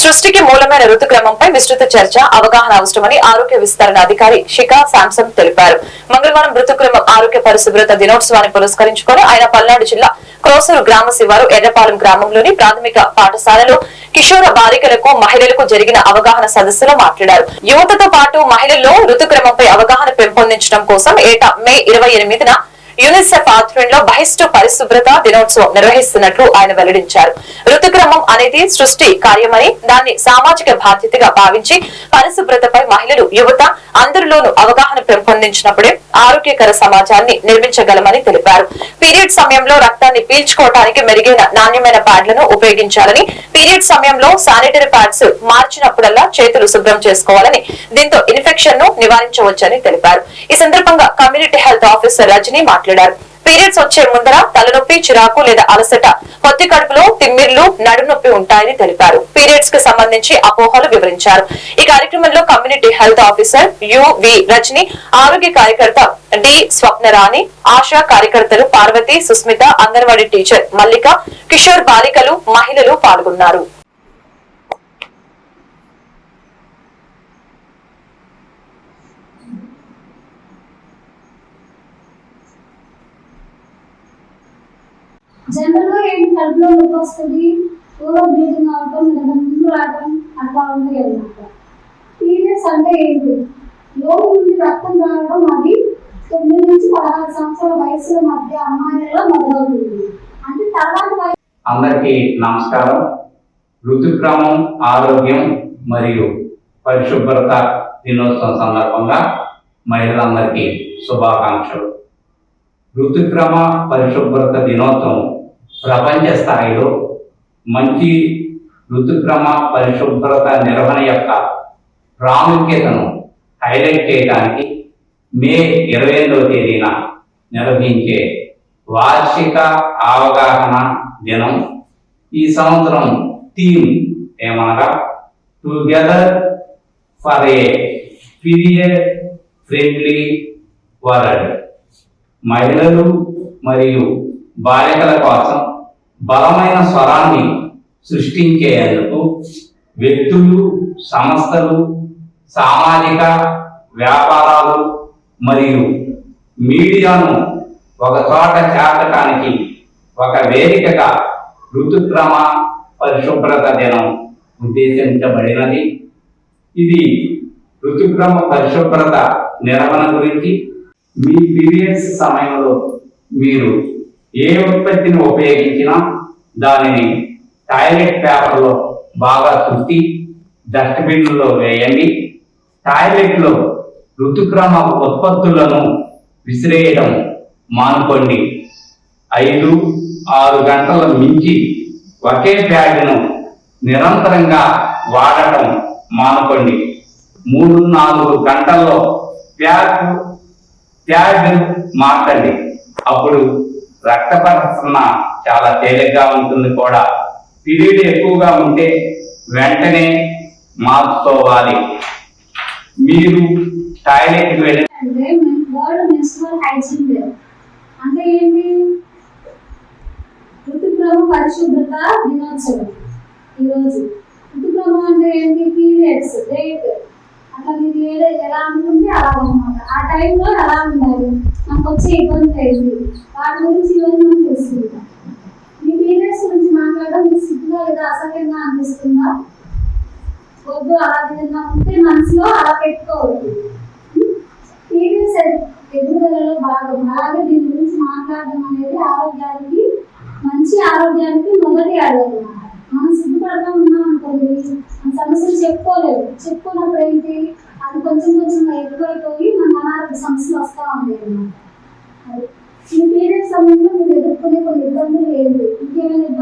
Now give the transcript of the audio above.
సృష్టికి మూలమైన ఋతుక్రమంపై విస్తృత చర్చ అవగాహన అవసరమని ఆరోగ్య విస్తరణ అధికారి శిఖా శాంసంగ్ తెలిపారు. మంగళవారం ఋతుక్రమం ఆరోగ్య పరిశుభ్రత దినోత్సవాన్ని పురస్కరించుకొని ఆయన పల్నాడు జిల్లా క్రోసూరు గ్రామ శివారు ఎర్రపాలెం గ్రామంలోని ప్రాథమిక పాఠశాలలో కిషోర బాలికలకు మహిళలకు జరిగిన అవగాహన సదస్సులో మాట్లాడారు. యువతతో పాటు మహిళల్లో ఋతుక్రమంపై అవగాహన పెంపొందించడం కోసం ఏటా మే ఇరవై ఎనిమిదిన యునిసెఫ్ ఆధ్వర్యంలో బహిష్ట పరిశుభ్రత దినోత్సవం నిర్వహిస్తున్నట్లు ఆయన వెల్లడించారు. ఋతుక్రమం అనేది సృష్టి కార్యమని దాన్ని సామాజిక బాధ్యతగా భావించి పరిశుభ్రతపై మహిళలు యువత అందరిలోనూ అవగాహన పెంపొందించినప్పుడే ఆరోగ్యకర సమాజాన్ని నిర్మించగలమని తెలిపారు. పీరియడ్ సమయంలో రక్తాన్ని పీల్చుకోవటానికి మెరుగైన నాణ్యమైన ప్యాడ్లను ఉపయోగించాలని పీరియడ్ సమయంలో శానిటరీ ప్యాడ్స్ మార్చినప్పుడల్లా చేతులు శుభ్రం చేసుకోవాలని దీంతో ఇన్ఫెక్షన్ను నివారించవచ్చని తెలిపారు. ఈ సందర్భంగా కమ్యూనిటీ హెల్త్ ఆఫీసర్ రజని మాట్లాడారు. పీరియడ్స్ వచ్చే ముందర తలనొప్పి చిరాకు లేదా అలసట పొత్తి కడుపులో తిమ్మిర్లు నడునొప్పి ఉంటాయని తెలిపారు. పీరియడ్స్కి సంబంధించి అపోహలు వివరించారు. ఈ కార్యక్రమంలో community health officer UV Rajani ఆరోగ్య కార్యకర్త డి స్వప్నరాణి ఆశా కార్యకర్తలు పార్వతి సుస్మిత అంగన్వాడీ టీచర్ మల్లిక కిషోర్ బాలికలు మహిళలు పాల్గొన్నారు. జనరల్గా ఏంటి కడుపులో నొప్పి వస్తుంది? ఓవర్ బ్లీడింగ్ అవటం లేదా ముందు రావటం అట్లా ఉంది అనమాట పీరియడ్స్ అంటే ఏంటి? లోపు నుండి రక్తం రావడం అది తొమ్మిది నుంచి పదహారు సంవత్సరాల వయసు మధ్య అమ్మాయిలలో మొదలవుతుంది. అంటే తర్వాత అందరికీ నమస్కారం. ఋతుక్రమం ఆరోగ్యం మరియు పరిశుభ్రత దినోత్సవం సందర్భంగా మహిళలందరికీ శుభాకాంక్షలు. ఋతుక్రమ పరిశుభ్రత దినోత్సవం ప్రపంచ స్థాయిలో మంచి ఋతుక్రమ పరిశుభ్రత నిర్వహణ యొక్క ప్రాముఖ్యతను హైలైట్ చేయడానికి మే ఇరవై ఎనిమిదవ తేదీన నిర్వహించే వార్షిక అవగాహన దినం. ఈ సంవత్సరం థీమ్ ఏమనగా together for a period friendly world మహిళలు మరియు బాలికల కోసం బలమైన స్వరాన్ని సృష్టించేందుకు వ్యక్తులు సంస్థలు సామాజిక వ్యాపారాలు మరియు మీడియాను ఒక చోట చేర్చడానికి ఒక వేదికగా ఋతుక్రమ పరిశుభ్రత దినం ఉద్దేశించబడినది. ఇది ఋతుక్రమ పరిశుభ్రత నిర్వహణ గురించి మీ పీరియడ్స్ సమయంలో మీరు ఏ ఉత్పత్తిని ఉపయోగించినా దానిని టాయిలెట్ పేపర్లో బాగా చుట్టి డస్ట్బిన్లో వేయండి. టాయిలెట్లో ఋతుక్రమ ఉత్పత్తులను విసిరేయడం మానుకోండి. ఐదు ఆరు గంటల మించి ఒకే ప్యాడ్ను నిరంతరంగా వాడటం మానుకోండి. మూడు నాలుగు గంటల్లో ప్యాడ్ ప్యాడ్ మార్చండి. అప్పుడు రక్త ప్రసరణ చాలా తేలిగ్గా ఉంటుంది కూడా. పీరియడ్ ఎక్కువగా ఉంటే వెంటనే మార్చుకోవాలి మీరు టాయిలెట్కి వెళ్ళి అంటే అంటే ఏంటి? ఋతుక్రమ పరిశుభ్రత దినోత్సవం ఈరోజు. ఋతుక్రమం అంటే ఏంటి? పీరియడ్స్ డేట్ అట్లా మీరు ఎలా అనుకుంటే అలా అనమాట ఆ టైంలో ఎలా ఉండాలి? నాకు వచ్చే ఇబ్బంది లేదు వాటి గురించి ఈరోజు మనం తెలుసుకుంటాం మీ పీరియడ్స్ గురించి మాట్లాడడం మీకు సిగ్గుగా లేదా అసహ్యంగా అనిపిస్తుందా? వద్దు అలా విధంగా ఉంటే మనసులో అలా పెట్టుకోవద్దు. పీరియడ్స్ ఎదుగుదలలో భాగం. అలాగే దీని గురించి మాట్లాడడం అనేది ఆరోగ్యానికి మంచి ఆరోగ్యానికి మొదటి అడుగు. మనం సిగ్గుపడతా ఉన్నాం అనుకోండి మన సమస్యలు చెప్పుకోలేదు చెప్పుకున్నప్పుడు ఏంటి అది కొంచెం కొంచెం ఎక్కువైపోయి మన అనారోగ్య సమస్యలు వస్తూ ఉంటాయి అన్నమాట. అది. ఈ పీరియడ్ సమయంలో మీరు ఎదుర్కొనే కొన్ని ఇబ్బందులు ఏంటి ఇంకేమైనా